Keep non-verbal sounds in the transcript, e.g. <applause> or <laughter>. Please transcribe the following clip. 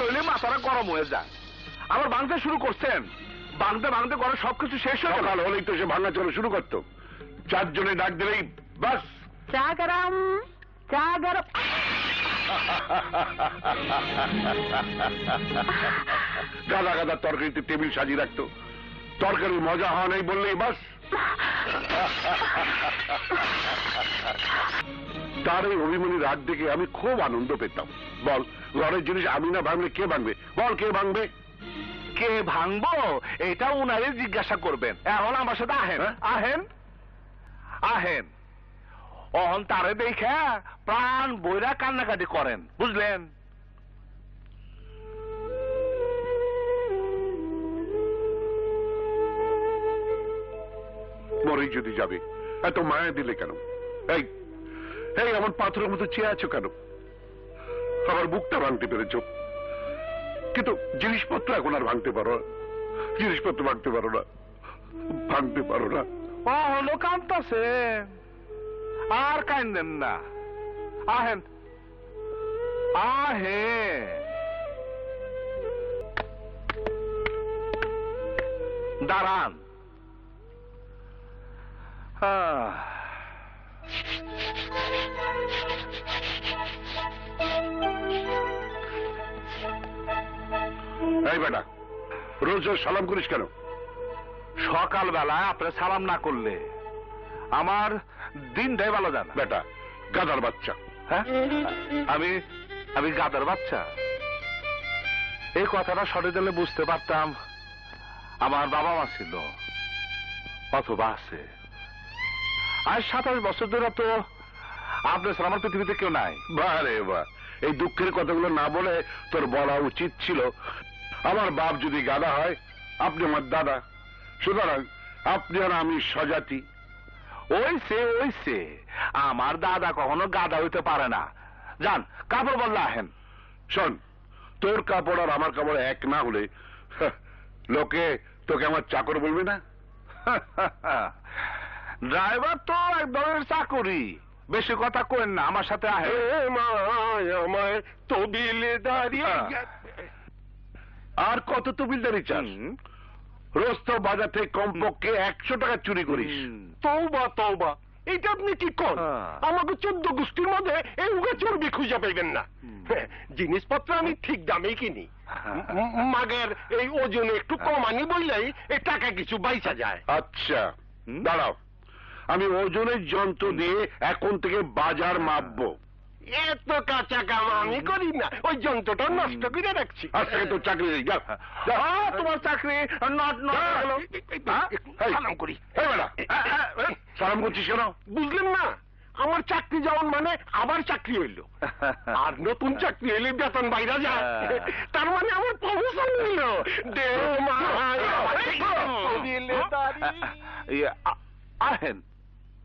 হইলে মাথাটা গরম হয়ে যায়। আবার ভাঙতে শুরু করছেন। ভাঙতে ভাঙতে ঘরে সবকিছু শেষ হয়ে গেল। হলেই তো সে ভাঙা চলে শুরু করতো। চারজনে ডাক দিলেই বাস! চা গরম চা গরম। গাদা গাদা তরকারিতে টেবিল সাজিয়ে রাখতো। তরকারির মজা হওয়া নেই বললেই বাস! তার এই অভিমানী রাগ দেখে আমি খুব আনন্দ পেতাম। বল ঘরের জিনিস আমি না ভাঙলে কে ভাঙবে? বল কে ভাঙবে? কে ভাঙবো? এটা উনারে জিজ্ঞাসা করবেন। এখন আমার সাথে আহেন। হ্যাঁ? আহেন? আহেন। অহন তারে দেখে প্রাণ বইরা কান্নাকাটি করেন। বুঝলেন? মরেই যদি যাবে। এত মায়া দিলে কেন? এই এই আমার পাথরের মতো চেয়ে আছো কেন? আমার বুকটা ভাঙতে পেরেছ। কিন্তু জিনিসপত্র এখন আর ভাঙতে পারো জিনিসপত্র ভাঙতে পারো না। ভাঙতে পারো না। অহনো কান্দছে আর কান্দেন না। আহেন। আহেন দাঁড়ান। এই বেটা রোজ রোজ সালাম করিস কেন? সকালবেলায় আপনি সালাম না করলে আমার দিনটাই ভালো যান। বেটা গাদার বাচ্চা। হ্যাঁ? আমি আমি গাদার বাচ্চা। এই কথাটা সরে দিলে বুঝতে পারতাম আমার বাবা মা ছিল অথবা আছে। আজ সাতাশ বছর ধরে তো আপনার ছাড়া আমার পৃথিবীতে কেউ নাই। বারে বা এই দুঃখের কথাগুলো না বলে তোর বলা উচিত ছিল। আমার বাপ যদি গাদা হয় আপনি আমার দাদা। সুতরাং আপনি আর আমি স্বজাতি। ওই সে ওই সে। আমার দাদা কখনো গাদা হইতে পারে না। যান কাপড় বললে আহেন। শোন তোর কাপড় আর আমার কাপড় এক না হলে হাহ, লোকে তোকে আমার চাকর বলবে না? <laughs> ড্রাইভার তো এক ধরনের চাকরি। বেশি কথা কইন না আমার সাথে আহে আমায় তবিলে দাঁড়িয়ে আর কত তবিলদারি চাস। রোজ তো বাজার থেকে কমপক্ষে একশো টাকা চুরি করিস। তৌবা তৌবা এটা আপনি কি কর হ্যাঁ। আমাকে চোদ্দ গোষ্ঠীর মধ্যে এই উগে চর্বি খুঁজে পাইবেন না। হ্যাঁ, জিনিসপত্র আমি ঠিক দামেই কিনি। মাগের এই ওজনে একটু কম আনি বললেই এই টাকা কিছু বাইসা যায়। আচ্ছা। দাঁড়াও। আমি ওজনের যন্ত্র দিয়ে এখন থেকে বাজার মাপবো এত কাঁচা কাম আমি করি না ওই যন্ত্রটা নষ্ট করে রাখছি আজ থেকে তোর চাকরি নেই যা যা। তোমার চাকরি নট নট যা। গেল। হ্যাঁ? এই, সালাম করি এই বেটা, সালাম করছিস কেন বুঝলেন না আমার চাকরি যাওয়ান মানে আবার চাকরি হইল আর নতুন চাকরি হইলে বেতন বাইরা যায় হ্যাঁ। তার মানে আমার প্রমোশন হইল দে মা দিলে দাঁড়ি। ইয়ে, আ- আহেন